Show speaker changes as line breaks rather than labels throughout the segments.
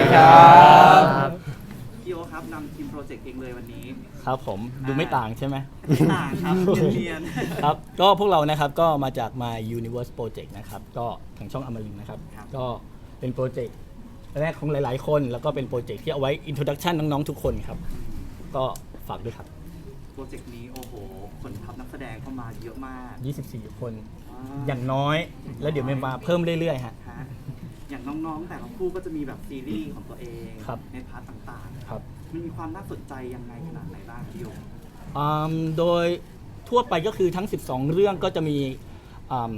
สวัสดี
สวัสดี
ค
ค
รั
รับ
พี่โอครับนำทีมโปรเจกต์เองเลยวันนี้
ครับผมดูไม่ต่างใช่ไหม
ไม่ต่างครับเรียนๆ
ครับ ก็พวกเรานะครับก็มาจาก My Universe Project นะครับ ก็ทางช่องอมรินทร์นะครับ
ครับ
ก็เป็นโปรเจกต์แรกของหลาย ๆ คน แล้วก็เป็นโปรเจกต์ที่เอาไว้ introduction น้อง ๆ ทุกคนครับ ก็ฝากด้วยครับ
โปรเจกต์นี้โอ้โห คนทับนักแสดงเข้ามาเยอะมาก
24 คน
อ่
อย่างน้อย แล้วเดี๋ยวมันมาเพิ่มเรื่อย ๆ ฮะ
ฮะ อย่างน้องๆ แต่ละคู่ก็จะมีแบบซีรีส์ของตัวเอง
ครับ
ในพาร์ทต่างๆ
ครับ
มันมีความน่าสนใจยังไงขนาดไหนบ้างพี่โอ
อืมโดยทั่วไปก็คือทั้ง 12 เรื่องก็จะมีอืม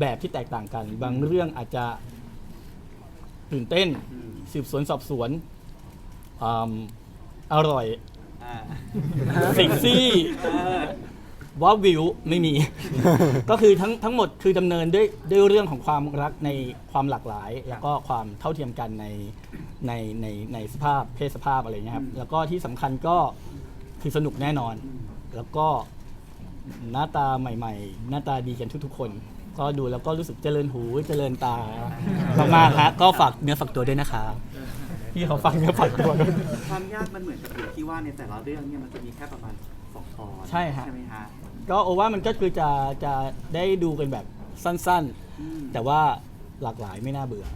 แบบที่แตกต่างกัน บางเรื่องอาจจะตื่นเต้น
อืม
สืบสวนสอบสวนอืมอร่อย
อ่า
เซ็กซี่
เออ
ว้าวิวไม่มี ก็คือทั้งทั้งหมดคือดำเนินด้วยด้วยเรื่องของความรักในความหลากหลาย แล้วก็ความเท่าเทียมกันในในในในสภาพเพศสภาพอะไรเงี้ยครับแล้วก็ที่สำคัญก็คือสนุกแน่นอน แล้วก็หน้าตาใหม่ ๆ หน้าตาดีกันทุกๆคน ก็ดูแล้วก็รู้สึกเจริญหูเจริญตามากๆฮะก็ฝากเนื้อฝากตัวด้วยนะครับพี่เขาฝากเนื้อฝากตัวด้วย
ความยากมันเหมือนกับอยู่ที่ว่าในแต่ละเรื่องเนี่ยมันจะมีแค่ประมาณสองตอน
ใช่ฮะ
ใช่ไหมฮะ
ก็โอว่ามันก็คือจะจะได้ดูกันแบบสั้น
อืม
ๆแต่ว่าหลากหลายไม่น่าเบื่อ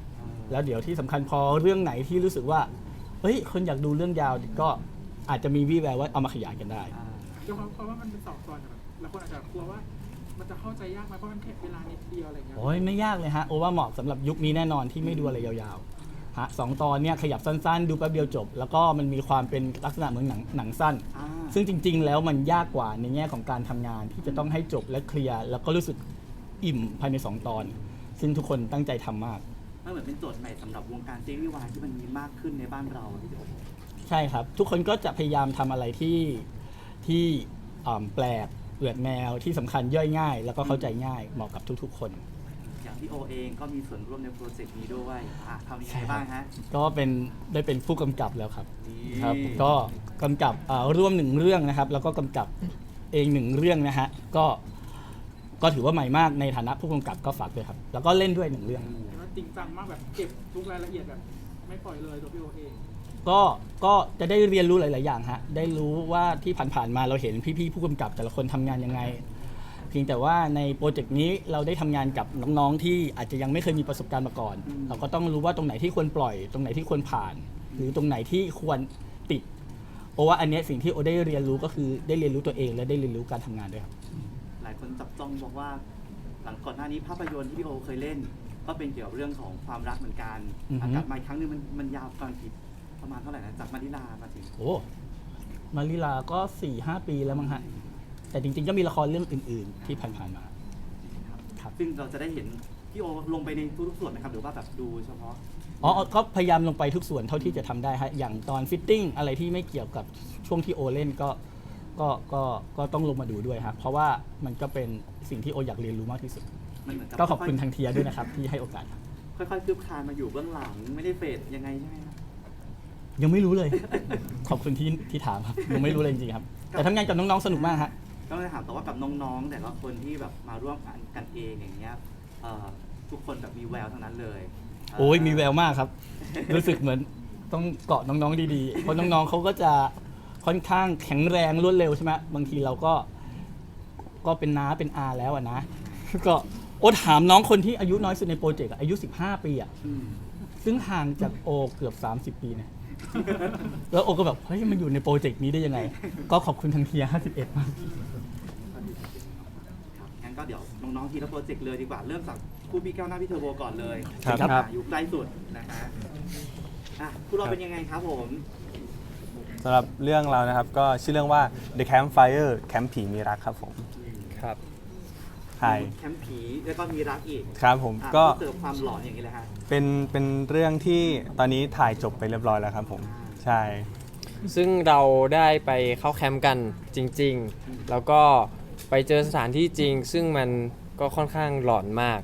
แล้วเดี๋ยวที่สำคัญพอเรื่องไหนที่รู้สึกว่าเฮ้ยคนอยากดูเรื่องยาวก็อาจจะมีวี่แววว่าเอามาขยายกันได้
อ่า
ด้วยความเพราะว่ามันเป็นสองตอนอะแบบแล้วคนอาจจะกลัวว่า มันจะเข้าใจยากไหมเพราะมันแค่เวลานิดเดียวอะไรเงี้ย
โอ้ยไม่ยากเลยฮะ โอว่าเหมาะสำหรับยุคนี้แน่นอนที่ไม่ดูอะไรยาวๆ ฮะสองตอนเนี่ยขยับสั้นๆ ดูแป๊บเดียวจบ แล้วก็มันมีความเป็นลักษณะเหมือนหนังหนังสั้น
อ่า
ซึ่งจริง ๆ แล้วมันยากกว่าในแง่ของการทำงานที่จะต้องให้จบและเคลียร์แล้วก็รู้สึกอิ่มภายในสองตอน ซึ่งทุกคนตั้งใจทำมาก
มันเหมือนเป็นโจทย์ใหม่สำหรับวงการซีรีส์วายที่มันมีมากขึ้นในบ้านเราอะพี่โอ
ใช่ครับ ทุกคนก็จะพยายามทำอะไรที่ที่อ่าแปลกเปลือกแนวที่สำคัญย่อยง่าย แล้วก็เข้าใจง่ายเหมาะกับทุกๆ คน
อย่าง พี่โอเองก็มีส่วนร่วมในโปรเจกต์นี้ด้วยอะทำยัง
ใช่
ไง
ครับ
บ้างฮะ
ก็เป็นได้เป็นผู้กำกับแล้วครับ
นี่
ครับ ก็กำกับอ่าร่วมหนึ่งเรื่องนะครับ แล้วก็กำกับเองหนึ่งเรื่องนะฮะก็ก็ถือว่าใหม่มากในฐานะผู้กำกับก็ฝากด้วยครับ แล้วก็เล่นด้วยหนึ่งเรื่อง
เห็นว่าจริงจังมากแบบเก็บทุกรายละเอียดแบบ ไม่ปล่อยเลยตัวพี่โอเอง
ก็ก็จะได้เรียนรู้หลาย ๆ อย่างฮะ ได้รู้ว่าที่ผ่าน ๆ มาเราเห็นพี่ ๆ ผู้กำกับแต่ละคนทำงานยังไง เพียงแต่ว่าในโปรเจกต์นี้เราได้ทำงานกับน้องๆที่อาจจะยังไม่เคยมีประสบการณ์มาก่อน เราก็ต้องรู้ว่าตรงไหนที่ควรปล่อย ตรงไหนที่ควรผ่าน หรือตรงไหนที่ควรติดโอว่าอันเนี้ยสิ่งที่โอได้เรียนรู้ก็คือได้เรียนรู้ตัวเอง และได้เรียนรู้การทำงานด้วยครับ
หลายคนจับจ้องบอกว่า หลังก่อนหน้านี้ภาพยนตร์ที่พี่โอเคยเล่น ก็เป็นเกี่ยวกับเรื่องของความรักเหมือนกัน
อือฮึ
อะกลับมาอีกครั้งหนึงมันมันยาวประมาณกี่ประมาณเท่าไหร่นะจากมานิลามาถึง
โอ้มาริลาก็4ี่หปีแล้วมั้งฮะ แต่จริงๆก็มีละครเรื่องอื่น ๆ ที่ผ่านๆมา ครับ
ซึ่งเราจะได้เห็นพี่โอลงไปในทุกๆส่วนไหมครับหรือว่าแบบดูเฉพาะ
อ๋อก็พยายามลงไปทุกส่วนเท่าที่จะทำได้ฮะอย่างตอนฟิตติ้งอะไรที่ไม่เกี่ยวกับช่วงที่โอเล่นก็ก็ก็ก็ต้องลงมาดูด้วยครับเพราะว่ามันก็เป็นสิ่งที่โออยากเรียนรู้มากที่สุด
มันเหมือนกับ
ก็ขอบคุณทางเทียด้วยนะครับ ที่ให้โอกาสครับ
ค่อยๆคืบคลานมาอยู่เบื้องหลังไม่ได้เฟดยังไงใช่ไหมครับ
ยังไม่รู้เลย ขอบคุณที่ที่ถามครับยังไม่รู้เลยจริงๆครับ แต่ทำงานกับน้องๆสนุกมากฮะ
ก็เลยถามต่อว่ากับน้องๆ แต่ละคนที่แบบมาร่วมงานกันเองอย่างเงี้ยเอ่อทุกคนแบบมีแววทั้งนั้นเลย
โอ้ยมีแววมากครับ รู้สึกเหมือนต้องเกาะน้องๆดีๆ เพราะน้องๆเขาก็จะค่อนข้างแข็งแรงรวดเร็วใช่ไหมบางทีเราก็ ก็เป็นน้าเป็นอาแล้วอะนะ ก็โอถามน้องคนที่อายุน้อยสุดในโปรเจกต์อะอายุ 15 ปีอะ
อืม
ซึ่งห่างจากโอเกือบ 30 ปีเนี่ยแล้วโอก็แบบเฮ้ยมันอยู่ในโปรเจกต์นี้ได้ยังไง ก็ขอบคุณทางเทีย51มาก
ครับงั้น ก็เดี๋ยวน้องๆทีละโปรเจกต์เลยดีกว่าเริ่มจากคู่พี่ก้าวหน้าพี่เทอร์โบก่อนเลย
ครับ
อะ
ครับ
อยู่ใกล้สุดนะฮะอะคู่เราเป็นยังไงครับผม
สำหรับเรื่องเรานะครับก็ชื่อเรื่องว่า The Campfire แคมป์ผีมีรักครับผม
ครับ
ใช่
แคมป์ผีแล้วก็มีรักอีก
ครับผม
อะ
ก็
เสิร์ฟความหลอนอย่างนี้เลยฮะ
เป็นเป็นเรื่องที่ตอนนี้ถ่ายจบไปเรียบร้อยแล้วครับผม ใช่
ซึ่งเราได้ไปเข้าแคมป์กันจริง ๆ แล้วก็ไปเจอสถานที่จริง ซึ่งมัน ก็ค่อนข้างหลอนมาก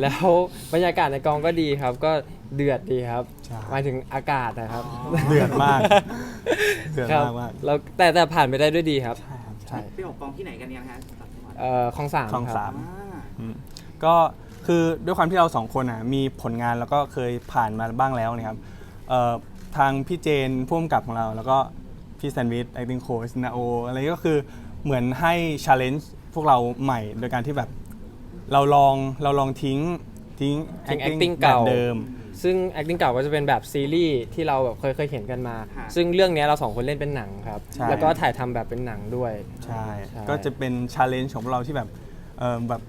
แล้วบรรยากาศในกองก็ดีครับ ก็เดือดดีครับ
ใช่
หมายถึงอากาศนะครับ
เดือดมากเดือด
ครับ
มากมาก
แล้วแต่แต่ผ่านไปได้ด้วยดีครับ
ใช่ครับใช่
ไปออกกองที่ไหนกันเนี่ยฮะต่างจังหวัด
เอ่อของสาม
คลอง
ครับ
สาม
อ่า
อืมก็คือด้วยความที่เราสองคนอะมีผลงานแล้วก็เคยผ่านมาบ้างแล้วนะครับเอ่อทางพี่เจนผู้กำกับของเรา แล้วก็พี่แซนด์วิช acting coach นาโออะไรก็คือเหมือนให้ challenge พวกเราใหม่โดยการที่แบบ เราลองเราลองทิ้งทิ้ง
ทิ้ง
acting
acting
แบบ
เก่า
เดิม
ซึ่ง acting เก่าก็จะเป็นแบบซีรีส์ที่เราแบบเคยเคยเห็นกันมา
ฮะ
ซึ่งเรื่องเนี้ยเราสองคนเล่นเป็นหนังครับ
ใช่
แล้วก็ถ่ายทำแบบเป็นหนังด้วย
ใช่
ใช่
ก็จะเป็น challenge ของพวกเราที่แบบเออแบบ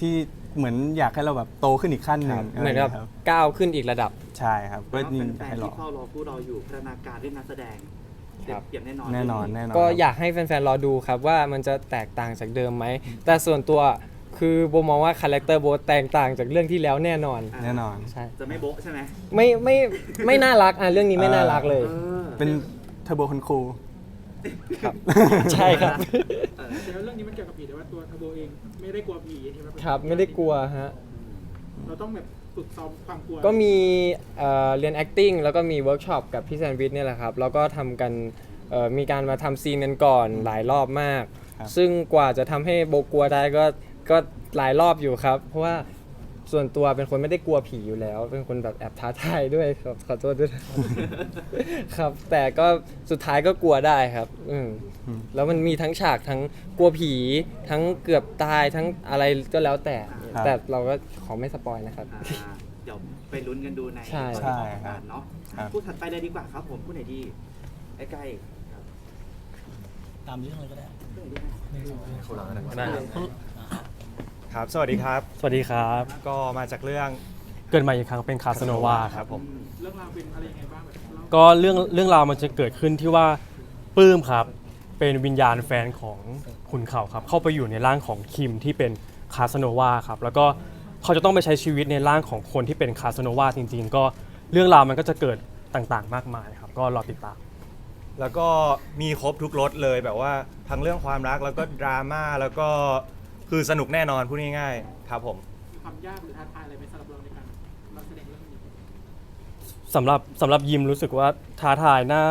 ที่เหมือนอยากให้เราแบบโตขึ้นอีกขั้นหนึ่ง
เหมือนกับะ
ไรย่างงี้ยครับ
ก้าวขึ้นอีกระดับ
ใช่ครับก็
แล้ว
ยิ่ง
แฟน
ให้
ๆ
รอ
ที่เฝ้ารอพวกเราอยู่พัฒนาการเรื่องนักแสดง
ครับ
เปรียบแน่นอน
แน่นอนแน่นอน
ก็อยากให้แฟนๆ รอดูครับว่ามันจะแตกต่างจากเดิมไหม แต่ส่วนตัวคือโบมองว่าคาแรคเตอร์โบแตกต่างจากเรื่องที่แล้วแน่นอน
อ่า
แน่นอน
ใช่
จะไม่โบ๊ะใช่ไหม
ไม่ไม่ไม่น่ารักอะเรื่องนี้ไม่น่ารักเลย
เออ
เป็นเทอร์โบคนคูล
ครับ ใช่ครับ
เออ
แต่ว่าเรื่องนี้มันเกี่ยวกับผีแต่ว่าตัวทาโบเองไม่ได้กลัวผีใช่ไหม
ครับไม่ได้กลัวฮะ
เราต้องแบบ ฝึกซ้อมความกลัว
ก็มีเอ่อเรียน acting แล้วก็มีเวิร์กช็อปกับพี่แซนวิชเนี่ยแหละครับ แล้วก็ทำกันเอ่อมีการมาทำซีนกันก่อนหลายรอบมาก
ครับ
ซึ่งกว่าจะทำให้โบกลัวได้ก็ก็หลายรอบอยู่ครับ เพราะว่า ส่วนตัวเป็นคนไม่ได้กลัวผีอยู่แล้ว เป็นคนแบบแอบท้าทายด้วยครับขอโทษด้วยนะครับครับ แต่ก็สุดท้ายก็กลัวได้ครับ อืมแล้วมันมีทั้งฉากทั้งกลัวผี ทั้งเกือบตายทั้งอะไรก็แล้วแต่
ครับ
แต่เราก็ขอไม่สปอยนะครับ
อ่าเดี๋ยวไปลุ้นกันดูใน
ใช่
ตอน
ใช่
ที่ออก
ครั
งา
บ
นเนาะ
ครับ
พูดถัดไปเลยดีกว่าครับผมพูดไหนดีใกล้ๆครับ
ตามเรื่องเลยก็ได้
พูดไหนดีนะ
ได้ ครับ สวัสดีครับ
สวัสดีครับ
ก็มาจากเรื่อง
เกิดมาอีกครั้งเป็นคาสโนวาครับผม
เรื่องราวเป็นอะไรยังไงบ้างแบบเล่า
ก็เรื่องเรื่องราวมันจะเกิดขึ้นที่ว่าปื้มครับ เป็นวิญญาณแฟนของคุณเขาครับ เข้าไปอยู่ในร่างของคิมที่เป็นคาสโนวาครับ แล้วก็เขาจะต้องไปใช้ชีวิตในร่างของคนที่เป็นคาสโนวาจริง ๆ ก็เรื่องราวมันก็จะเกิดต่างๆ มากมายครับ ก็รอติดตาม
แล้วก็มีครบทุกรสเลยแบบว่าทั้งเรื่องความรักแล้วก็ดราม่าแล้วก็ คือสนุกแน่นอนพูดง่ายๆครับผม
มีความยากหรือท้าทายอะไรไหมสำหรับเราในการเราแสดงเรื่องนี้
สำหรับสำหรับยิมรู้สึกว่าท้าทายน่า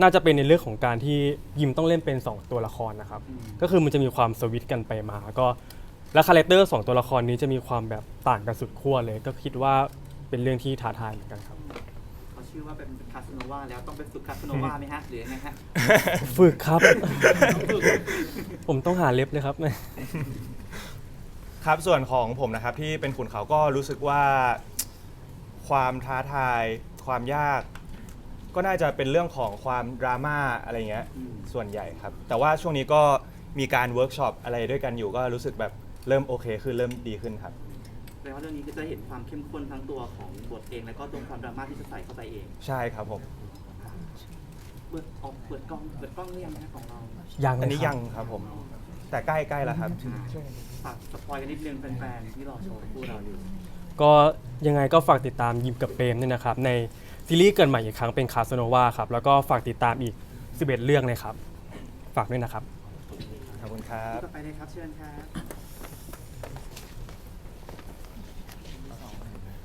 น่าจะเป็นในเรื่องของการที่ยิมต้องเล่นเป็น 2 ตัวละครนะครับ ก็คือมันจะมีความสวิตช์กันไปมาก็และคาแรคเตอร์สองตัวละครนี้จะมีความแบบต่างกันสุดขั้วเลย ก็คิดว่าเป็นเรื่องที่ท้าทายเหมือนกันครับ
เขา ชื่อว่าเป็นคาสโนวาแล้วต้องไปฝึกคาสโนวาไหมฮะหรือยังไงฮะ
ฝึกครับ ผมต้องหาเล็บเลยครับ
ครับส่วนของผมนะครับที่เป็นขุนเขาก็รู้สึกว่าความท้าทายความยาก ก็น่าจะเป็นเรื่องของความดราม่าอะไรเงี้ย
อืม
ส่วนใหญ่ครับ แต่ว่าช่วงนี้ก็มีการเวิร์กช็อปอะไรด้วยกันอยู่ก็รู้สึกแบบเริ่มโอเคขึ้นเริ่มดีขึ้นครับ
แปลว่าเรื่องนี้ก็จะเห็นความเข้มข้นทั้งตัวของบทเองแล้วก็ตัวความดราม่าที่จะใส่เข้าไปเอง
ใช่ครับผม
เปิดออกเปิดกล้องเปิดกล้องหรือยังฮะของเรา
ยัง
อันนี้
เลยค
ยั
รับ
งครับผม แต่ใกล้ใกล้แล้วครับ
ฝากสปอยกันนิดนึงแฟนๆที่รอชมคู่เราอยู่
ก็ยังไงก็ฝากติดตามยิมกับเปรมด้วยนะครับ ในซีรีส์เกิดใหม่อีกครั้งเป็นคาสโนวาครับ แล้วก็ฝากติดตามอีก 11 เรื่องเลยครับ ฝากด้วยนะครับ
ขอบคุณครับ
ต่อไปเลยครับเชิญครับ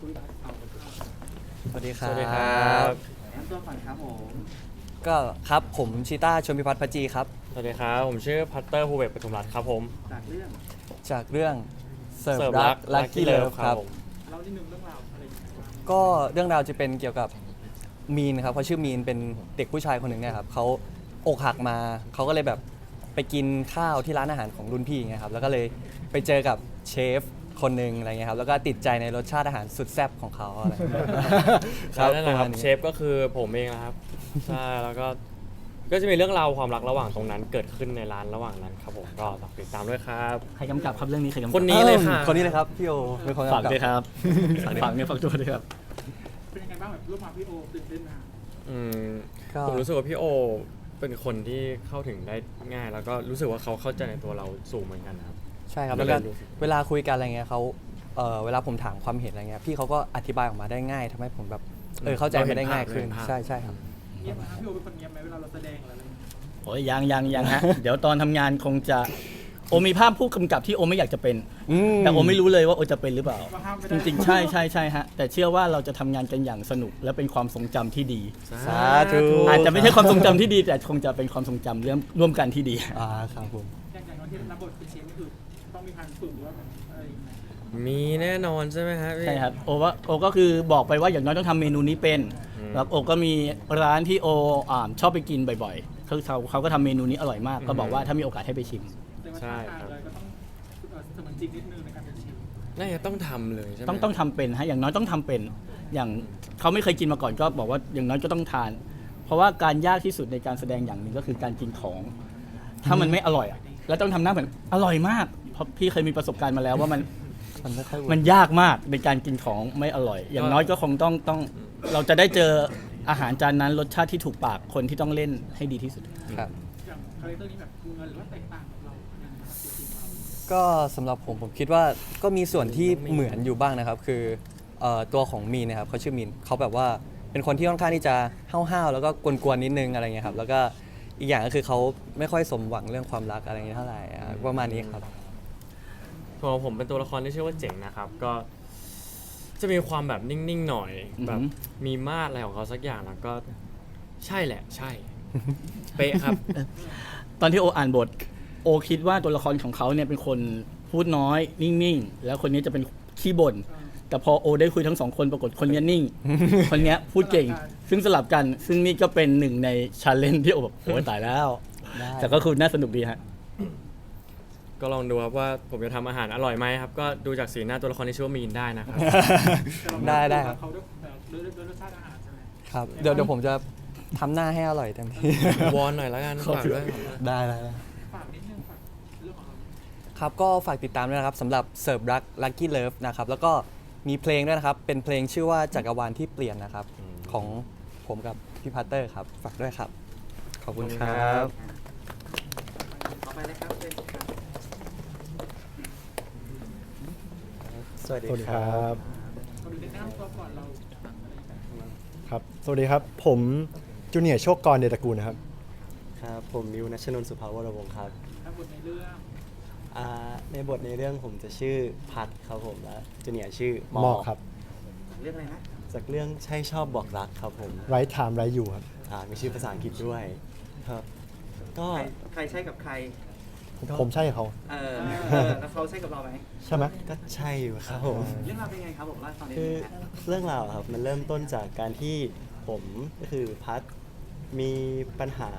สวัสดีครั
สวัสดีครับบ
แนะนำตัวก่อนครับผม
ก็ครับผมชิต้าชมพิพัฒน์พัจจีครับ
สวัสดีครับ ผมชื่อพัตเตอร์ภูเบศปทุมรัตน์ครับผม
จากเรื่อง
จากเรื่องเสิร์ฟรักลั c กี้เลิฟครับ
ผม
เล่านิดนึงเรื่องราวอะไรยังไงบ้าง
ก็เรื่องราวจะเป็นเกี่ยวกับมีนครับเขาชื่อมีนเป็นเด็กผู้ชายคนหนึ่งเนี่ยครับเขาอกหักมาเขาก็เลยแบบไปกินข้าวที่ร้านอาหารของรุ่นพี่ไงครับแล้วก็เลยไปเจอกับเชฟ คนหนึ่งอะไรเงี้ยครับแล้วก็ติดใจในรสชาติอาหารสุดแซ่บของเขาอะไรอย่างเงี้ย
ครับนั่นแหละค
ป
รั
มา
บ
ณนี้
เชฟก็คือผมเองนะครับใช่แล้วก็ก็จะมีเรื่องราวความรักระหว่างตรงนั้นเกิดขึ้นในร้านระหว่างนั้นครับผมก็ฝากติดตามด้วยครับ
ใครกำกับครับเรื่องนี้ใครกำกับ
คนนี้เลยค่ะ
คนนี้เลยครับพี่โอเป็นคน
ฝาก
กำกับ
ด้วยครับฝากเนื้อฝากตัวด้วยครับ
เป็นยังไงบ้างแบบร่วมงานพี่โอตื่นเต้นมาก
อืม
ก็
ผมรู้สึกว่าพี่โอเป็นคนที่เข้าถึงได้ง่าย แล้วก็รู้สึกว่าเขาเข้าใจในตัวเราสูงเหมือนกันนะครับ
ใช่ครับ
ก็
แล้ว
เลย
ก็
รู้สึก
เวลาคุยกันอะไรเงี้ยเขาเออเวลาผมถามความเห็นอะไรเงี้ยพี่เขาก็อธิบายออกมาได้ง่ายทำให้ผมแบบเออเข้าใจไม่ได้ง่ายขึ้น
เราเห็นภาพ
ใช่ใช่ครับ
เงียบไหมครับพี่โอเป็นคนเงียบไหมเวลาเราแสดงอะไรอย่างเงี้ย
โอ้ยยังยังยังฮะ เดี๋ยวตอนทำงานคงจะโอมีภาพผู้กำกับที่โอไม่อยากจะเป็นแต่โอไม่รู้เลยว่าโอจะเป็นหรือเปล่า
ว่าห้ามไม่
จ
ได้
ริงๆ ใช่ใช่ใช่ฮะ แต่เชื่อว่าเราจะทำงานกันอย่างสนุกและเป็นความทรงจำที่ดี
สาธุ
อาจจะไม่ใช่ความทรงจำที่ดี แต่คงจะเป็นความทรงจำเรื่องร่วมกันที่ดี
อ่าครับผม
อย่างอย่างวันที่รับบทเป็น เชฟนี่คือต้องมีการฝึกหรือว่าแบบอะไรอย่างเงี้ย
มีแน่นอนใช่ไหมฮะพี่
ใช่ครับโอว่าโอก็คือบอกไปว่าอย่างน้อยต้องทำเมนูนี้เป็น
อืม
แล้วโอก็มีร้านที่โออ่าชอบไปกินบ่อยๆคือเขาเขาก็ทำเมนูนี้อร่อยมาก ก็บอกว่าถ้ามีโอกาสให้ไปชิม
แต่ว่า
ใช่
ท่า
ครั
ทาง
บ
เลยก็ต้องเอ่อเสมือนจริงนิดนึงในการเป็นชิม
น่าจะต้องทำเลยใช่ไหม
ต้องต้องทำเป็นฮะอย่างน้อยต้องทำเป็น อย่างเขาไม่เคยกินมาก่อนก็บอกว่าอย่างน้อยก็ต้องทาน เพราะว่าการยากที่สุดในการแสดงอย่างหนึ่งก็คือการกินของ ถ้ามันไม่อร่อยอะแล้วต้องทำหน้าเหมือนอร่อยมากเพ ราะพี่เคยมีประสบการณ์มาแล้วว่ามัน
มันไม่ค่อยเวิร์ก
มันยากมากในการกินของไม่อร่อย อย่างน้อยก็คงต้องต้องเราจะได้เจออาหารจานนั้นรสชาติที่ถูกปากคนที่ต้องเล่นให้ดีที่สุด
ครับ
อย่างคาแรคเตอร์นี้แบบเงินหรือว่าแตกต่างกับเราอย่างไรครับตัวจริงเรา
ก็สำหรับผมผมคิดว่าก็มีส่วนที่เหมือนอยู่บ้างนะครับ คือเอ่อตัวของมีนนะครับเขาชื่อมีนเขาแบบว่าเป็นคนที่ค่อนข้างที่จะห้าวๆแล้วก็กวนๆนิดนึงอะไรเงี้ยครับแล้วก็อีกอย่างก็คือเขาไม่ค่อยสมหวังเรื่องความรักอะไรเงี้ยเท่าไหร่อะประมาณนี้ครับ
ตัวผมเป็นตัวละครที่ชื่อว่าเจ๋งนะครับ ก็จะมีความแบบนิ่งๆหน่อย
อือหือ
แบบมีมาดอะไรของเขาสักอย่างแล้วก็ใช่แหละ ใช่ เป๊ะครับ
ตอนที่โออ่านบท โอคิดว่าตัวละครของเขาเนี่ยเป็นคนพูดน้อย นิ่งๆ แล้วคนนี้จะเป็นขี้บ่นแต่พอโอได้คุยทั้งสองคนปรากฏคนเนี้ยนิ่ง คนเนี้ยพูดเก่ง ซึ่งสลับกันซึ่งนี่ก็เป็นหนึ่งในชาเลนจ์ที่โอแบบโอ้ยตายแล้ว
ได้
แต่ก็คือน่าสนุกดีฮะ
ก็ลองดูครับว่าผมจะทำอาหารอร่อยไหมครับ ก็ดูจากสีหน้าตัวละครที่ชื่อว่ามีนได้นะครับ
ได้ได้ครับ
เขาด้วยแบบด้วยด้วยรสชาติอาหารใช่ไหม
ครับ เดี๋ยวเดี๋ยวผมจะทำหน้าให้อร่อยเต็มที่
วอนหน่อยแล้วกันฝากด้วย
ได้ได้ได้
ฝากนิดนึงฝากเรื่องของเรา
ครับก็ฝากติดตามด้วยนะครับสำหรับเสิร์ฟรัก Lucky Love นะครับ แล้วก็มีเพลงด้วยนะครับ เป็นเพลงชื่อว่าจักรวาลที่เปลี่ยนนะครับ ของผมกับพี่พัตเตอร์ครับ ฝากด้วยครับ ขอบคุณครับ
ต่อไปเลยครับเป็นครับ
สวัสดี
สวัสดี
ค
ค
รั
รับบ
เราดูในหน้าตัวก่อนเราอะไรแบบ
ครับ สวัสดีครับ ผมจูเนียร์โชคกรเดชตระกูลนะครับ
ครับ ผมมิวนัชนนท์สุภาวรวงศ์ครับ
ถ้าบทในเรื่อง
อ่าในบทในเรื่องผมจะชื่อพัดครับผมและจูเนียร์ชื่อ
หมอกครับ
เรื่องอะไรนะ
จากเรื่องใช่ชอบบอกรักครับผม
ไร้ไทม์ไร้อยู่ครับ
อ่ามีชื่อภาษาอังกฤษด้วยครับ ก็
ใครใครใช่กับใคร
ผมผมใช่เขา
เออเออแล้วเขาใช่กับเราไหม
ใช่ไหม
ก็ใช่อยู่ครับผม
เรื่องราวเป็นไงครับผมเล่าให้ฟังนิด
คื
นึ
อง
ฮะ
เรื่องราวอะครับมันเริ่มต้นจากการที่ผมก็คือพัดมีปัญหา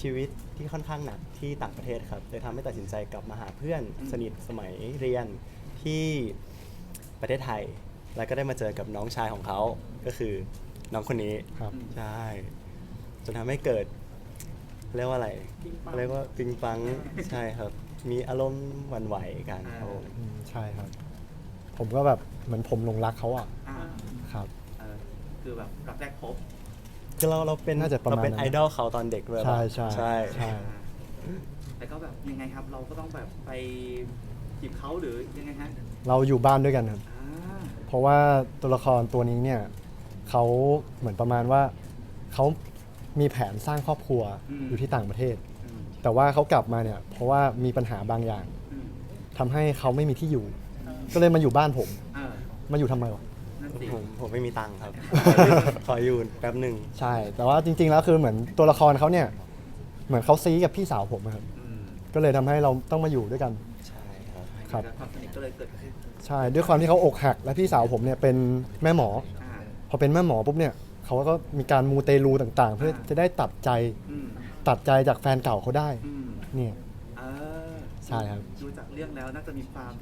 ชีวิตที่ค่อนข้างหนักที่ต่างประเทศครับเลยทำให้ตัดสินใจกลับมาหาเพื่อนสนิทสมัยเรียนที่ประเทศไทย แล้วก็ได้มาเจอกับน้องชายของเขาก็คือน้องคนนี้
ครับ
ใช่จนทำให้เกิด เรียกว่าอะไรเรียกว่าปิงปังใช่ครับ มีอารมณ์หวั่นไหวกันครับผม
อืมใช่ครับ ผมก็แบบเหมือนผมหลงรักเขาอะ
อ่า
ครับ
เออคือแบบรักแรกพบ
คือเราเราเป็น
น่าจะประมาณ
เราเป็น
นั้น
ไอดอลเขาตอนเด็กเลย
ใช่
ปะ
ใช่
ใช่
ใช่
แล้วก็แบบยังไงครับเราก็ต้องแบบไปจีบเขาหรือยังไงฮะ
เราอยู่บ้านด้วยกันครับ
อ่า
เพราะว่าตัวละครตัวนี้เนี่ยเขาเหมือนประมาณว่าเขา มีแผนสร้างครอบครัวอยู่ที่ต่างประเทศ
อืม
แต่ว่าเขากลับมาเนี่ยเพราะว่ามีปัญหาบางอย่าง
อืม
ทำให้เขาไม่มีที่อยู่ ก็เลยมาอยู่บ้านผม
เออ
มาอยู่ทำไมวะ
นั่นสิ
ผมผมไม่มีตังค์ครับ ขออยู่แป๊บหนึ่ง
ใช่ แต่ว่าจริง ๆ แล้วคือเหมือนตัวละครเขาเนี่ย เหมือนเขาซีกับพี่สาวผมอะครับ
อืม
ก็เลยทำให้เราต้องมาอยู่ด้วยกัน
ใช่ครับ
ครับ
ความสนิทก็เลยเกิดขึ้น
ใช่ ด้วยความที่เขาอกหัก และพี่สาวผมเนี่ยเป็นแม่หมอ
อ่า
พอเป็นแม่หมอปุ๊บเนี่ย เขาก็มีการมูเตลูต่างๆ เพื่อจะได้ตัดใจ
อืม
ตัดใจจากแฟนเก่าเขาได้
อืม
เนี่ย
เออ
ใช่ครับ
ดูจากเรื่องแล้วน่าจะมีความ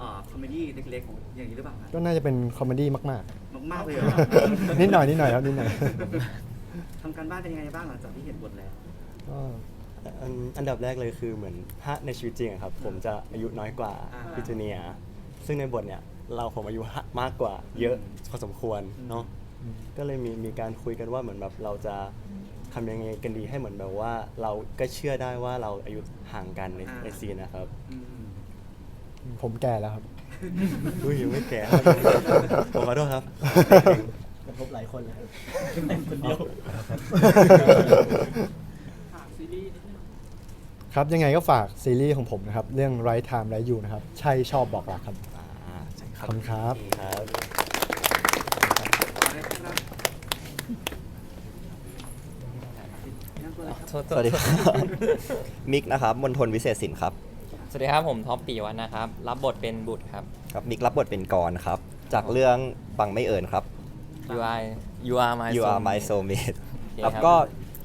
อ่าคอมเมดี้เล็กๆอย่างนี้หรือเปล่าฮะ
ก็น่าจะเป็นคอมเมดี้มาก
มากๆเลยเหรอ
ๆ นิดหน่อยนิดหน่อยครับนิดหน่อย
ทำการบ้านเป็นยังไงบ้างหลังจากที่เห็นบทแล้ว
ก็
อันอันดับแรกเลยคือเหมือนถ้าในชีวิตจริงอะครับ ผมจะอายุน้อยกว่า
อ่า
พี่จูเนียร์ซึ่งในบทเนี่ยเราผมอายุมากกว่าเยอะพอสมควรเนาะ ก็เลยมีมีการคุยกันว่าเหมือนแบบเราจะทำยังไงกันดีให้เหมือนแบบว่า เราก็เชื่อได้ว่าเราอายุห่างกันใน
อ่า
ในซีนนะครับ
อืม
ผมแก่แล้วครับ
อุ้ยยังไม่แก่ครับผมขอโทษครับ
กระทบหลายคนเลยคนเดียว
ฝากซีรีส์นิดนึง
ครับยังไงก็ฝากซีรีส์ของผมนะครับ เรื่อง Right Time Right You นะครับ ใช่ชอบบอกรักครับ
อ่าใช่
ขอบคุณครับ
ครับ
อะไรครับนั่งตัวเลยครับ
สวัสดีครับ มิกนะครับมณฑลวิเศษสินครับ
สวัสดีครับผมท็อปปีวันนะครับ รับบทเป็นบุตรครับ
ครับ มิกรับบทเป็นกรครับ จากเรื่องบังไม่เอิญครับ
you are you are my
You are my
soulmate
soulmate
โอเค
ครับ
ครับ
ก็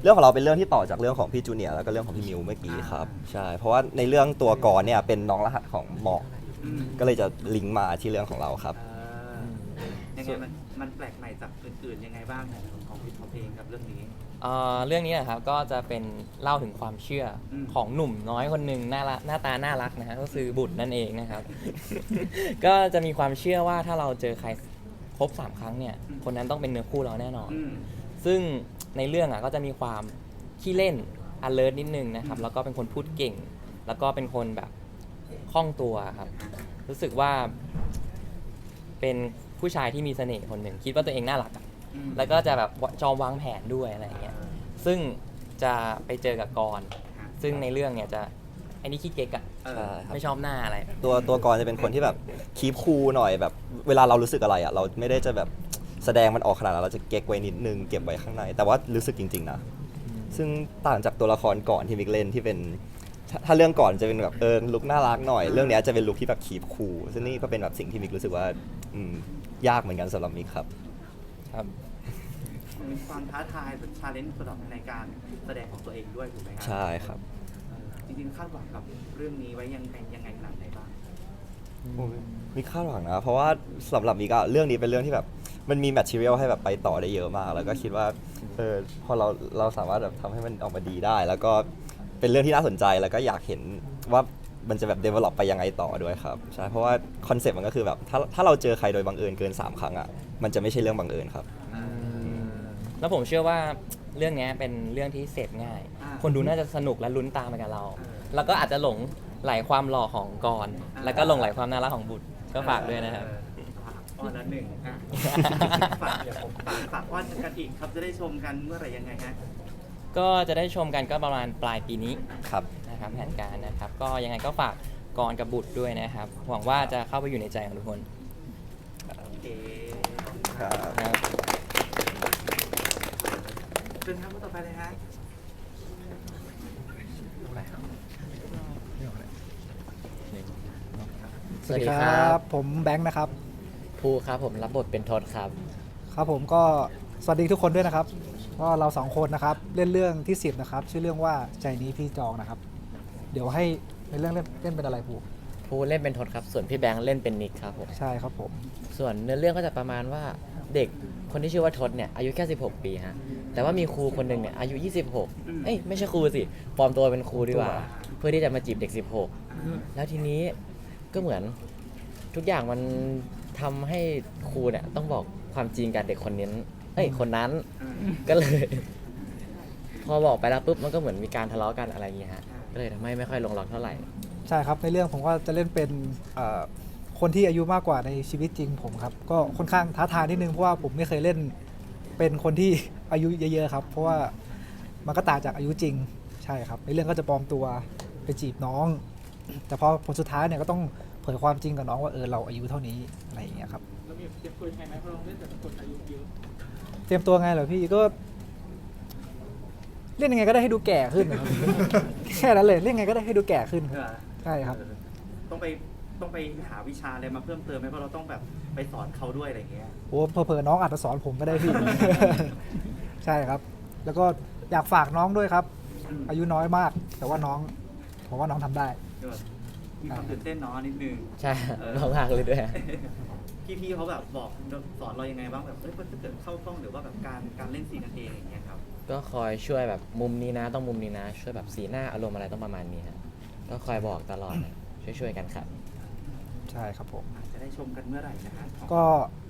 เรื่องของเราเป็นเรื่องที่ต่อจากเรื่องของพี่จูเนียร์แล้วก็เรื่องของพี่มิวเมื่อกี้ครับ ใช่ เพราะว่าในเรื่องตัวกรเนี่ยเป็นน้องรหัสของหมอก
อืม
ก็เลยจะลิงก์มาที่เรื่องของเราครับ
เอ่อยังไงมันมันแปลกใหม่จากอื่นๆยังไงบ้างของของพี่ท็อปเองกับเรื่องนี้
เอ่อเรื่องนี้นะครับก็จะเป็นเล่าถึงความเชื่ออ
ม
ของหนุ่มน้อยคนหนึ่งน่ารักหน้าตาน่ารักนะฮะก็คือบุตรนั่นเองนะครับ ก็จะมีความเชื่อว่าถ้าเราเจอใครครบสามครั้งเนี่ย คนนั้นต้องเป็นเนื้อคู่เราแน่นอน
อืม
ซึ่งในเรื่องอะก็จะมีความขี้เล่น alert นิดนึงนะครับ แล้วก็เป็นคนพูดเก่ง แล้วก็เป็นคนแบบคล่องตัวครับ รู้สึกว่า เป็นผู้ชายที่มีเสน่ห์คนหนึ่ง คิดว่าตัวเองน่ารักอะ
อืม
แล้วก็จะแบบจอมวางแผนด้วยอะไรอย่างเงี้ยซึ่งจะไปเจอกับกรซึ่งในเรื่องเนี่ยจะไอ้นี่ขี้เก๊กอะ
เออ
ไม่ชอบหน้าอะไร
ตัวตัวกรจะเป็นคนที่แบบคีบคูลหน่อยแบบเวลาเรารู้สึกอะไรอะเราไม่ได้จะแบบแสดงมันออกขนาดนั้นเราจะเก็บไว้นิดนึงเก็บไว้ข้างใน แต่ว่ารู้สึกจริงๆนะซึ่งต่างจากตัวละครก่อนที่มิกเล่นที่เป็นถ้าถ้าเรื่องก่อนจะเป็นแบบเออลุกน่ารักหน่อย เรื่องเนี้ยจะเป็นลุกที่แบบคีบคูลซึ่งนี่ก็เป็นแบบสิ่งที่มิกรู้สึกว่าอืมยากเหมือนกันสำหรับมิกครับ
ครับ
มีความท้าทายหรือชาเลนจ์สำหรับในการแสดงของตัวเองด้วยถูกไหมครั
ใช่ครับ
เออจริงๆคาดหวังกับเรื่องนี้ไว้ยังไงยังไงขนาดไหนบ้าง
มิกคาดหวังนะ เพราะว่าสำหรับมิกอะเรื่องนี้เป็นเรื่องที่แบบ มันมีแมทเทียลให้แบบไปต่อได้เยอะมาก แล้วก็คิดว่าเออพอเราเราสามารถแบบทำให้มันออกมาดีได้ แล้วก็เป็นเรื่องที่น่าสนใจแล้วก็อยากเห็นว่า มันจะแบบ develop ไปยังไงต่อด้วยครับใช่เพราะว่าคอนเซ็ปต์มันก็คือแบบถ้าถ้าเราเจอใครโดยบังเอิญเกิน 3 ครั้งอะมันจะไม่ใช่เรื่องบังเอิญครับ
แล้วผมเชื่อว่าเรื่องเนี้ยเป็นเรื่องที่เสพง่าย
อ่า
คนดูน่าจะสนุกและลุ้นตามไปกับเรา
เออ
แล้วก็อาจจะหลงไหลความหล่อของกรณ์แล้วก็หลงไหลความน่ารักของบุตรก็ฝากด้วยนะครับ
เอออ้อนละหนึ่งอะฝากเดี๋ยวผมฝากฝากอ้อนกันอีกครับจะได้ชมกันเมื่อไหร่ยังไงฮะ
ก็จะได้ชมกันก็ประมาณปลายปีนี้
ครับ
นะครับแผนการนะครับ ก็ยังไงก็ฝากกรณ์กับบุตรด้วยนะครับ หวังว่าจะเข้าไปอยู่ในใจของทุกคน
โอเค
ครับ
ครับ
เชิญครับคนต่อไปเลยฮะ
สวัสดีครับ ผมแบงค์นะครับ
ภูครับผมรับบทเป็นทศครับ
ครับผมก็สวัสดีทุกคนด้วยนะครับ ก็เราสองคนนะครับ เล่นเรื่องที่ 10 นะครับ ชื่อเรื่องว่าใจนี้พี่จองนะครับ เดี๋ยวให้ในเรื่องเล่นเล่นเป็นอะไรภู
ภูเล่นเป็นทศครับ ส่วนพี่แบงค์เล่นเป็นนิกครับผม
ใช่ครับผม
ส่วนเนื้อเรื่องก็จะประมาณว่าเด็กคนที่ชื่อว่าทศเนี่ยอายุแค่ 16 ปีฮะ แต่ว่ามีครูคนหนึ่งเนี่ยอายุ 26 เอ้ยไม่ใช่ครูสิปลอมตัวเป็นครูดีกว่า เพื่อที่จะมาจีบเด็ก 16 แล้วทีนี้ก็เหมือนทุกอย่างมันทำให้ครูเนี่ยต้องบอกความจริงกับเด็กคนนี้เอ้ยคนนั้นก็เลย พอบอกไปแล้วปุ๊บมันก็เหมือนมีการทะเลาะกันอะไรอย่างเงี้ยฮะ ก็เลยทำให้ไม่ค่อยลงล็อกเท่าไหร่
ใช่ครับ ในเรื่องผมก็จะเล่นเป็นเอ่อคนที่อายุมากกว่าในชีวิตจริงผมครับ ก็ค่อนข้างท้าทายนิดนึงเพราะว่าผมไม่เคยเล่นเป็นคนที่อายุเยอะๆครับ เพราะว่ามันก็ต่างจากอายุจริงใช่ครับ ในเรื่องก็จะปลอมตัวไปจีบน้อง แต่พอผลสุดท้ายเนี่ยก็ต้องเผยความจริงกับน้องว่าเออเราอายุเท่านี้อะไรอย่างเงี้ยครับ
แล้วมีเตรียมตัวยังไงไหมเพราะเราเล่นแต่คนอายุเยอะ
เตรียมตัวไงเหรอพี่ก็ เล่นยังไงก็ได้ให้ดูแก่ขึ้นนะครับ แค่นั้นเลยเล่นยังไงก็ได้ให้ดูแก่ขึ้นครับ
เออ
ใช่ครับ
เออต้องไปต้องไปหาวิชาอะไรมาเพิ่มเติมไหมเพราะเราต้องแบบไปสอนเขาด้วยอะไรอย่างเงี้ย
โอ้เผลอๆน้องอาจจะสอนผมก็ได้พี่ ใช่ครับ แล้วก็อยากฝากน้องด้วยครับ
อืม
อายุน้อยมาก แต่ว่าน้อง ผมว่าน้องทำได้
เออมีความตื่นเต้นเนาะนิดนึง
ใช่
เออ
มากๆเลยด้วย
พี่ๆเขาแบบบอกสอนเรายังไงบ้างแบบเอ้ยถ้าเกิดเข้ากล้องหรือว่าแบบการการเล่นซีนกันเองอย่างเงี้ยครับ
ก็คอยช่วยแบบมุมนี้นะ ต้องมุมนี้นะ ช่วยแบบสีหน้าอารมณ์อะไรต้องประมาณนี้ฮะก็คอยบอกตลอดนะช่วยๆกันครับ
ใช่ครับผม
จะได้ชมกันเมื่อไหร่นะฮะของ
ก็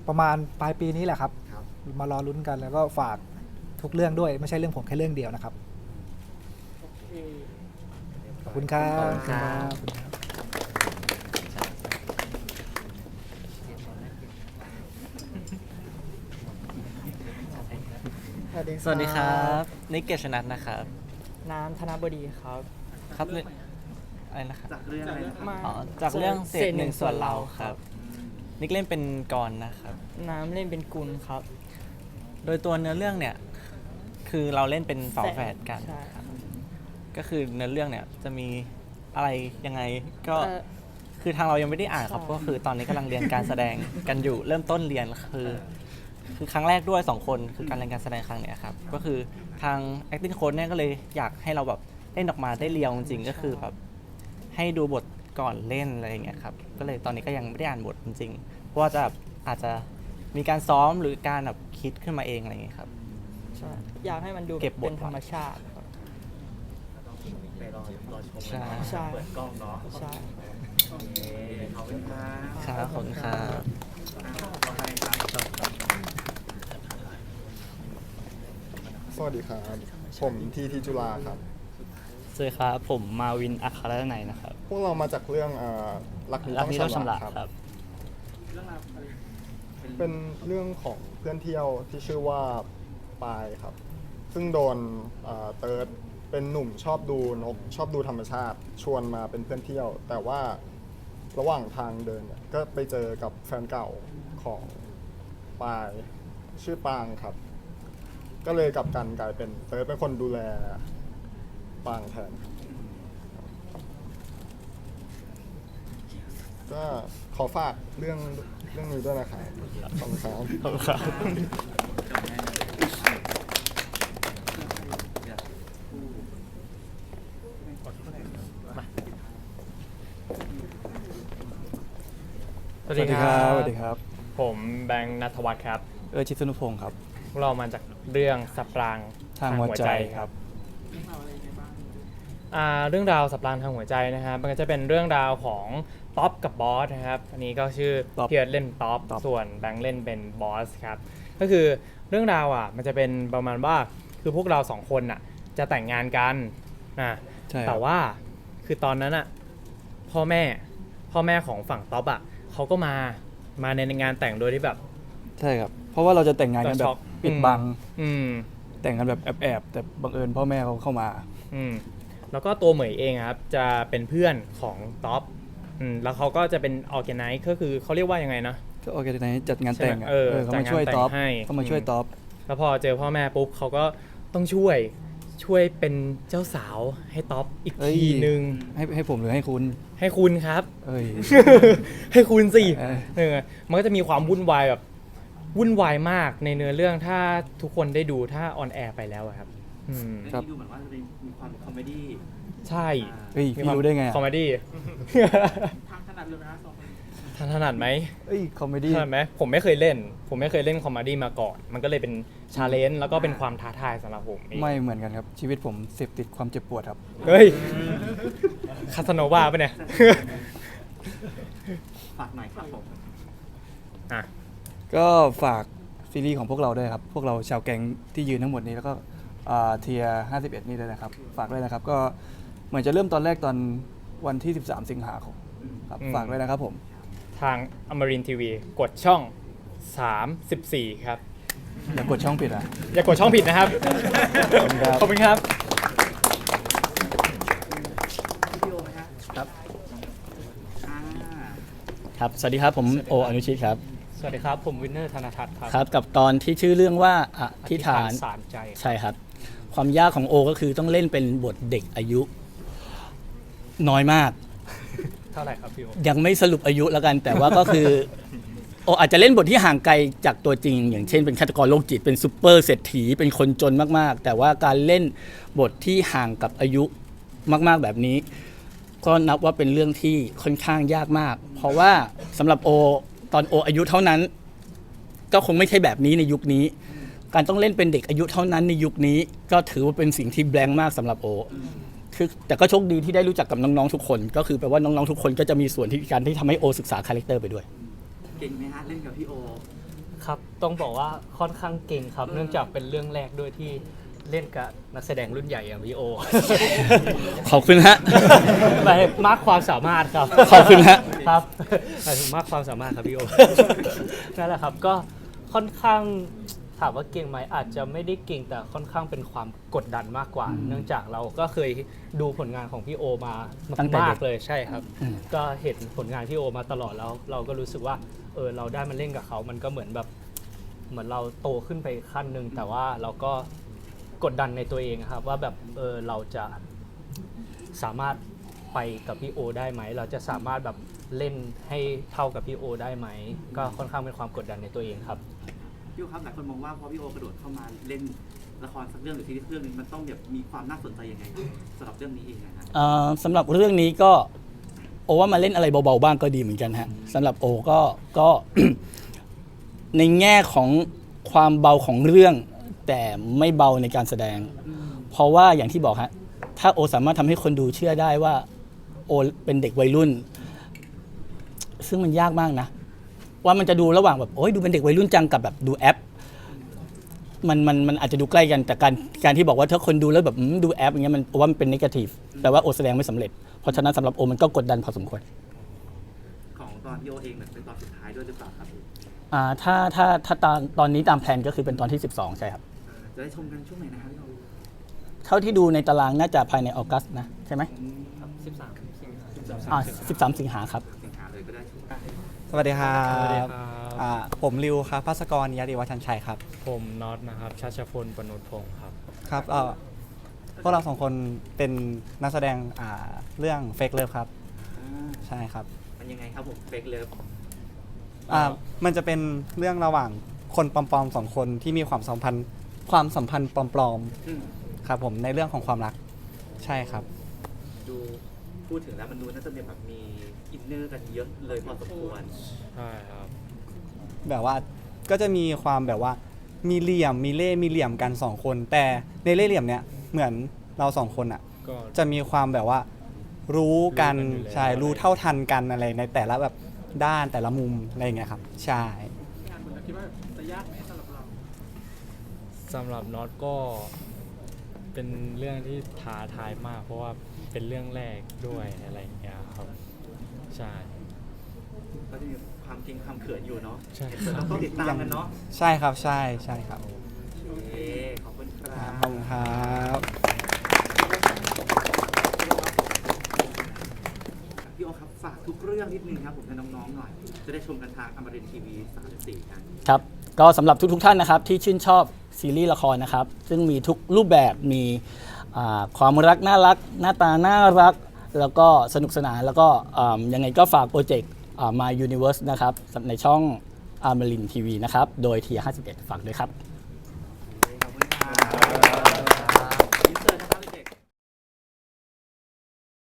ประมาณปลายปีนี้แหละครับ
ครับ
มารอลุ้นกันแล้วก็ฝากทุกเรื่องด้วยไม่ใช่เรื่องผมแค่เรื่องเดียวนะครับ
โอเค
ขอบคุณครับ
ขอบคุณครับ
ขอบคุณครับ
สวัสดีครับ นิกเกชนัทนะครับ
น้ำธนบดีครับ
ครับเรื่องอะไรนะครับ
จากเรื่องอะไรนะครับ
มา
อ๋อจากเรื่องเศษหนึ่งส่วนเรา
ค
ค
รั
รับบนิกเล่นเป็นกรนะครับ
น้ำเล่นเป็นกุลครับ
โดยตัวเนื้อเรื่องเนี่ย คือเราเล่นเป็นฝาแฝดกัน
ใช่ครับ
ก็คือเนื้อเรื่องเนี่ยจะมีอะไรยังไงก็
เอ่อ
คือทางเรายังไม่ได้อ่านครับ
ใช่
ก็คือตอนนี้กำลังเรียนการแสดงกันอยู่ เริ่มต้นเรียนคือ คือครั้งแรกด้วยสองคนคือการเรียนการแสดงครั้งเนี้ยครับก็คือทาง acting coach เนี่ยก็เลยอยากให้เราแบบเล่นออกมาได้เรียวจริงๆก็คือแบบให้ดูบทก่อนเล่นอะไรอย่างเงี้ยครับก็เลยตอนนี้ก็ยังไม่ได้อ่านบทจริงๆ เพราะว่าจะอาจจะมีการซ้อมหรือการแบบคิดขึ้นมาเองอะไรอย่างเงี้ยครับ ใช่
อยากให้มันดู
เก็บบท
เป็นธรรมชาติครับ
ไปรอรอชม
ใช่
ใช่
เปิดกล้องเนาะ
ใช่
โอเคขอบคุณครับ
ครับขอบคุณครับ
ต่อไปครับ
ส วัสดีครับ ผมทีทีจุฬาครับ
สวัสดีครับผมมาวินอัครนัยนะครับ
พวกเรามาจากเรื่องเอ่อรักนี้
รักนี้
ต้
ต้
อ
องง
ชำ
ชำ
ระ
ระ
ครับ
ครับ
เรื่องราวอะไร
เป็นเรื่องของเพื่อนเที่ยวที่ชื่อว่าปายครับ ซึ่งโดนเอ่อเติร์ดเป็นหนุ่มชอบดูนกชอบดูธรรมชาติ ชวนมาเป็นเพื่อนเที่ยว แต่ว่าระหว่างทางเดินเนี่ยก็ไปเจอกับแฟนเก่าของปายชื่อปางครับ ก็เลยกลับกันกลายเป็นเติร์ดเป็นคนดูแลปางแทนครับก็ขอฝากเรื่องเรื่องนี้ด้วยนะครับขอบคุณครับ
ขอบคุณครับ
สวัสดีครับ
สวัสดีครับ
ผมแบงค์นัทวัฒน์ครับ
เออชิดสนุพงศ์ครับ
พวกเรามาจากเรื่องสับราง
ทางหัวใจครับ
เรื่องราวอะไรยังไงบ้าง
อ่าเรื่องราวสับรางทางหัวใจนะครับ มันก็จะเป็นเรื่องราวของท็อปกับบอสนะครับ อันนี้ก็ชื่อ
ท็อป
เพียร์เล่นท็อปส่วนแบงค์เล่นเป็นบอสครับ ก็คือเรื่องราวอะมันจะเป็นประมาณว่าคือพวกเราสองคนอะจะแต่งงานกันนะ
ใช่ครับ
แต่ว่าคือตอนนั้นอะพ่อแม่พ่อแม่ของฝั่งท็อปอะเขาก็มามาในงานแต่งโดยที่แบบ
ใช่ครับ เพราะว่าเราจะแต่งงานกันแบ
ช็อบก
ปิดบัง
อืม
แต่งกันแบบแอบๆแต่บังเอิญพ่อแม่เขาเข้ามา
อืม แล้วก็ตัวเหมยเองอะครับ จะเป็นเพื่อนของท็อปอืมแล้วเขาก็จะเป็นออแกไนซ์ก็คือเขาเรียกว่ายังไงนะ
ก็โอเคในจัดงานแต่งอะ
เออ
เออเขา
จัด
มางช่วย
นแต่ง
ท็อป
ให้
เขามาช่วย
อื
ท็อป
แล้วพอเจอพ่อแม่ปุ๊บเขาก็ต้องช่วยช่วยเป็นเจ้าสาวให้ท็อปอีก
เอ้ย
ทีนึง
ให้ให้ผมหรือให้คุณ
ให้คุณครับ
เอ้ย
ให้คุณสิ
เออ
เออมันก็จะมีความวุ่นวายแบบ วุ่นวายมากในเนื้อเรื่องถ้าทุกคนได้ดูถ้าออนแอร์ไปแล้วอะครับอืม
เรื่องนี้ดูเหมือนว่าจะเป็นมีความคอมเมดี้
ใช่
เฮ้ยพี่รู้ได้ไงอะ
คอมเมดี้
ทางถนัดเลยไหมคะสองคน
ท่านถนัดไหม
เอ้ยคอมเมดี้
ถนัดไหมผมไม่เคยเล่น ผมไม่เคยเล่นคอมเมดี้มาก่อน มันก็เลยเป็นชาเลนจ์แล้วก็เป็นความท้าทายสำหรับผมเอง
ไม่เหมือนกันครับ ชีวิตผมเสพติดความเจ็บปวดครับ
เฮ้ยคาสโนวาปะเนี่ย
ฝากหน่อยครับผม
อะ
ก็ฝากซีรีส์ของพวกเราด้วยครับ พวกเราชาวแก๊งที่ยืนทั้งหมดนี้แล้วก็เทียร์51 นี่ด้วยนะครับ ฝากด้วยนะครับ ก็เหมือนจะเริ่มตอนแรกตอนวันที่ 13 สิงหาคมครับ
อืม
ฝากด้วยนะครับผม
ทางอมรินทีวีกดช่อง 34 ครับ
อย่ากดช่องผิดอะ
อย่ากดช่องผิดนะครับ
ขอบคุณครับ
ขอบคุณครับ
พี่โอไหมฮะ
ครับ
อ่า
ครับ สวัสดีครับผมโออนุชิตครับ
สวัสดีครับ ผมวินเนอร์ธนทัศน์ครับ
ครับ กับตอนที่ชื่อเรื่องว่าอธิษฐาน
อธิษฐานสารใจครับ
ใช่ครับ ความยากของโอก็คือต้องเล่นเป็นบทเด็กอายุ น้อยมาก
เท่าไหร่ครับพี่โอ
ยังไม่สรุปอายุแล้วกัน แต่ว่าก็คือ โออาจจะเล่นบทที่ห่างไกลจากตัวจริง อย่างเช่นเป็นฆาตกรโรคจิตเป็นซูเปอร์เศรษฐีเป็นคนจนมากๆ แต่ว่าการเล่นบทที่ห่างกับอายุมาก ๆแบบนี้ ก็นับว่าเป็นเรื่องที่ค่อนข้างยากมาก เพราะว่าสำหรับโอ ตอนโออายุเท่านั้น ก็คงไม่ใช่แบบนี้ในยุคนี้ การต้องเล่นเป็นเด็กอายุเท่านั้นในยุคนี้ ก็ถือว่าเป็นสิ่งที่แบงค์มากสำหรับโอคือแต่ก็โชคดีที่ได้รู้จักกับน้องๆทุกคน ก็คือแปลว่าน้องๆทุกคนก็จะมีส่วนที่การที่ทำให้โอศึกษาคาแรคเตอร์ไปด้วย
เก่งไหมฮะเล่นกับพี่โอ
ครับ ต้องบอกว่าค่อนข้างเก่งครับ เนื่องจากเป็นเรื่องแรกด้วยที่ เล่นกับนักแสดงรุ่นใหญ่อย่างพี่โอ
ขอบคุณฮะ
หมายถึงมากความสามารถครับ
ขอบคุณฮะ
ครับหมายถึงมากความสามารถครับพี่โอนั่นแหละครับก็ค่อนข้างถามว่าเก่งไหมอาจจะไม่ได้เก่งแต่ค่อนข้างเป็นความกดดันมากกว่า เนื่องจากเราก็เคยดูผลงานของพี่โอมา
ตั้งแต่เด็
มากกเลยใช่ครับ
อืม
ก็เห็นผลงานพี่โอมาตลอดแล้ว เราก็รู้สึกว่าเออเราได้มาเล่นกับเขา มันก็เหมือนแบบ เหมือนเราโตขึ้นไปอีกขั้นหนึ่งแต่ว่าเราก็ กดดันในตัวเองครับว่าแบบเออเราจะสามารถไปกับพี่โอ ได้ไหม เราจะสามารถแบบเล่นให้เท่ากับพี่โอ ได้ไหม ก็ค่อนข้างเป็นความกดดันในตัวเองครับ
พี่โอครับหลายคนมองว่าพอพี่โอกระโดดเข้ามาเล่นละครสักเรื่องหรือซีรีส์เรื่องหนึงมันต้องแบบมีความน่าสนใจยังไงสำหรับเรื่องนี้เองนะฮะ
เอ่อสำหรับเรื่องนี้ก็โอว่ามาเล่นอะไรเบาๆบ้างก็ดีเหมือนกันฮะสำหรับโอก็ก็ ในแง่ของความเบาของเรื่อง แต่ไม่เบาในการแสดง เพราะว่าอย่างที่บอกฮะถ้าโอสามารถทำให้คนดูเชื่อได้ว่า โอเป็นเด็กวัยรุ่น ซึ่งมันยากมากนะ ว่ามันจะดูระหว่างแบบโอ้ยดูเป็นเด็กวัยรุ่นจังกับแบบดูแอป มันมันมันอาจจะดูใกล้กันแต่การการที่บอกว่าถ้าคนดูแล้วแบบอืมดูแอปอย่างเงี้ยมันโอว่ามันเป็นนกาทีฟแปลว่าโอแสดงไม่สำเร็จ เพราะฉะนั้นสำหรับโอมันก็กดดันพอสมควร
ของตอนพี่โอเองเนี่ยเป็นตอนสุดท้ายด้วยหรือเปล่าครับ
อ่าถ้าถ้าถ้าตอนตอนนี้ตามแผนก็คือเป็นตอนที่ 12 ใช่ครับ
จะได้ชมกันช่วงไหนนะครับพี่โอ
เท่าที่ดูในตารางน่าจะภายในออกัสนะ ใช่ไหม
13
อ่า13 สิงหาครับ
สิงหาเลยก็ได้ชม
สวัสดีครั
สวัสดี
บ
ครับ
อ่าผมริวครับภัสกรยาดีวัฒนชัยครับ
ผมน็อตนะครับ ชาชพลปนุษพงศ์ครับ
ครับเอ่อพวกเราสองคนเป็นนักแสดงอ่าเรื่องเฟกเลิฟครับใช่ครับ
มันยังไงครับผมเฟกเลิฟ
อ่ามันจะเป็นเรื่องระหว่างคนปลอมๆสองคนที่มีความสัมพันธ์ ความสัมพันธ์ปลอม
อืม
ๆครับผมในเรื่องของความรักใช่ครับ
ดูพูดถึงแล้วมันดูน่าจะมีแบบมีอินเนอร์กันเยอะเลยพอสมควร
ใช่ครับ
แบบว่าก็จะมีความแบบว่ามีเหลี่ยมมีเล่ห์มีเหลี่ยมกันสองคน แต่ในเล่ห์เหลี่ยมเนี้ยเหมือนเราสองคนอะ
ก็
จะมีความแบบว่ารู้กัน
รู้กันอยู่แล้ว
ใช่รู้เท่าทันกันอะไรในแต่ละแบบด้านแต่ละมุมอะไรอย่างเงี้ยครับ ใช่
งานคุณคิดว่าจะยากไหมสำหรับเรา
สำหรับน็อตก็เป็นเรื่องที่ท้าทายมาก เพราะว่าเป็นเรื่องแรกด้วยอะไรอย่างเงี้ยครับใช่
ก็จะมีความจริงความเขินอยู่เนาะ
ใช่
เดี๋ยวเราต้องติดตามกันเนาะ
ใช่ครับใช่ใช่ครับ
โอเคขอบคุณครั
ขอบบคุณครับ
พี่โอครับฝากทุกเรื่องนิดนึงครับผมให้น้องๆหน่อย จะได้ชมกันทางอมรินทีวี 34กัน
ครับก็สำหรับทุกๆท่านนะครับที่ชื่นชอบ ซีรีส์ละครนะครับ ซึ่งมีทุกรูปแบบมีความรักน่ารัก หน้าตาน่ารัก แล้วก็สนุกสนานแล้วก็ยังไงก็ฝากโปรเจกต์ My Universe นะครับ ในช่องอาร์มลินทีวีนะครับ โดยที51 ฝากด้วยครับ